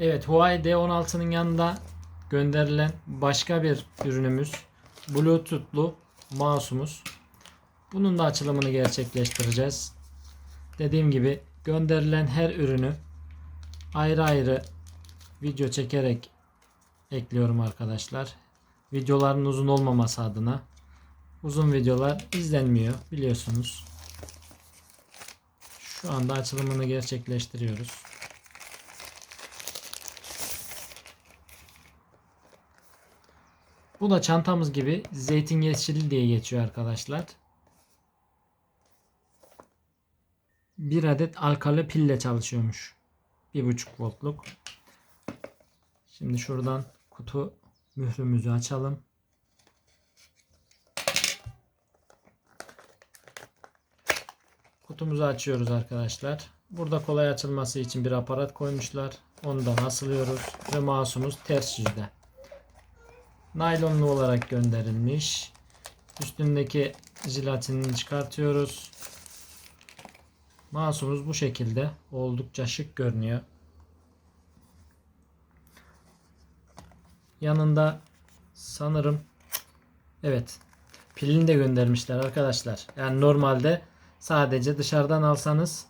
Evet Huawei D16'nın yanında gönderilen başka bir ürünümüz Bluetooth'lu mouse'umuz. Bunun da açılımını gerçekleştireceğiz. Dediğim gibi gönderilen her ürünü ayrı ayrı video çekerek ekliyorum arkadaşlar. Videoların uzun olmaması adına. Uzun videolar izlenmiyor biliyorsunuz. Şu anda açılımını gerçekleştiriyoruz. Bu da çantamız gibi zeytin yeşili diye geçiyor arkadaşlar. Bir adet alkali pille çalışıyormuş. 1.5 voltluk. Şimdi şuradan kutu mührümüzü açalım. Kutumuzu açıyoruz arkadaşlar. Burada kolay açılması için bir aparat koymuşlar. Ondan asılıyoruz ve mouse'umuz ters yüzde. Naylonlu olarak gönderilmiş. Üstündeki jelatinini çıkartıyoruz. Mouse'umuz bu şekilde oldukça şık görünüyor. Yanında sanırım evet pilini de göndermişler arkadaşlar. Yani normalde sadece dışarıdan alsanız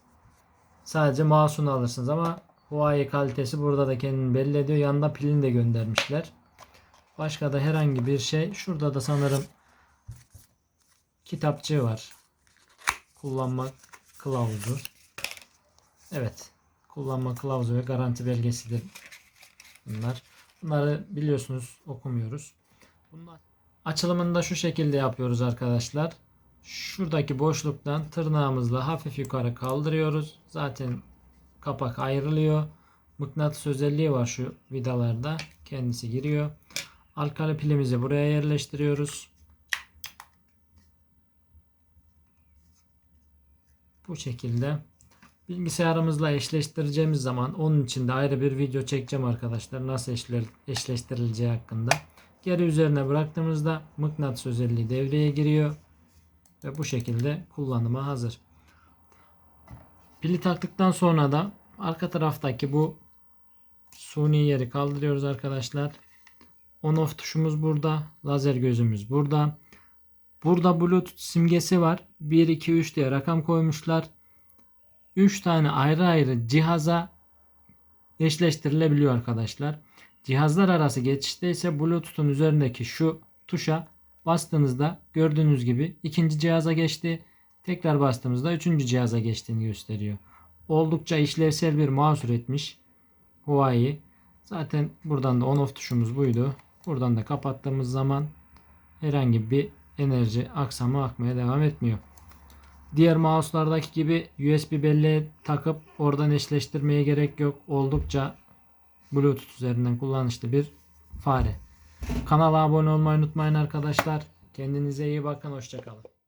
sadece mouse'unu alırsınız ama Huawei kalitesi burada da kendini belli ediyor. Yanında pilini de göndermişler. Başka da herhangi bir şey. Şurada da sanırım kitapçığı var. Kullanma kılavuzu. Evet. Kullanma kılavuzu ve garanti belgesidir bunlar. Bunları biliyorsunuz okumuyoruz. Bunlar açılımını da şu şekilde yapıyoruz arkadaşlar. Şuradaki boşluktan tırnağımızla hafif yukarı kaldırıyoruz. Zaten kapak ayrılıyor. Mıknatıs özelliği var şu vidalarda. Kendisi giriyor. Alkali pilimizi buraya yerleştiriyoruz. Bu şekilde bilgisayarımızla eşleştireceğimiz zaman onun için de ayrı bir video çekeceğim arkadaşlar. Nasıl eşleştirileceği hakkında. Geri üzerine bıraktığımızda mıknatıs özelliği devreye giriyor. Ve bu şekilde kullanıma hazır. Pili taktıktan sonra da arka taraftaki bu suni yeri kaldırıyoruz arkadaşlar. On off tuşumuz burada. Lazer gözümüz burada. Burada Bluetooth simgesi var. 1, 2, 3 diye rakam koymuşlar. 3 tane ayrı ayrı cihaza eşleştirilebiliyor arkadaşlar. Cihazlar arası geçişte ise Bluetooth'un üzerindeki şu tuşa bastığınızda gördüğünüz gibi ikinci cihaza geçti. Tekrar bastığımızda üçüncü cihaza geçtiğini gösteriyor. Oldukça işlevsel bir mouse üretmiş Huawei. Zaten buradan da on off tuşumuz buydu. Buradan da kapattığımız zaman herhangi bir enerji aksamı akmaya devam etmiyor. Diğer mouse'lardaki gibi USB belleğe takıp oradan eşleştirmeye gerek yok. Oldukça Bluetooth üzerinden kullanışlı bir fare. Kanala abone olmayı unutmayın arkadaşlar. Kendinize iyi bakın. Hoşçakalın.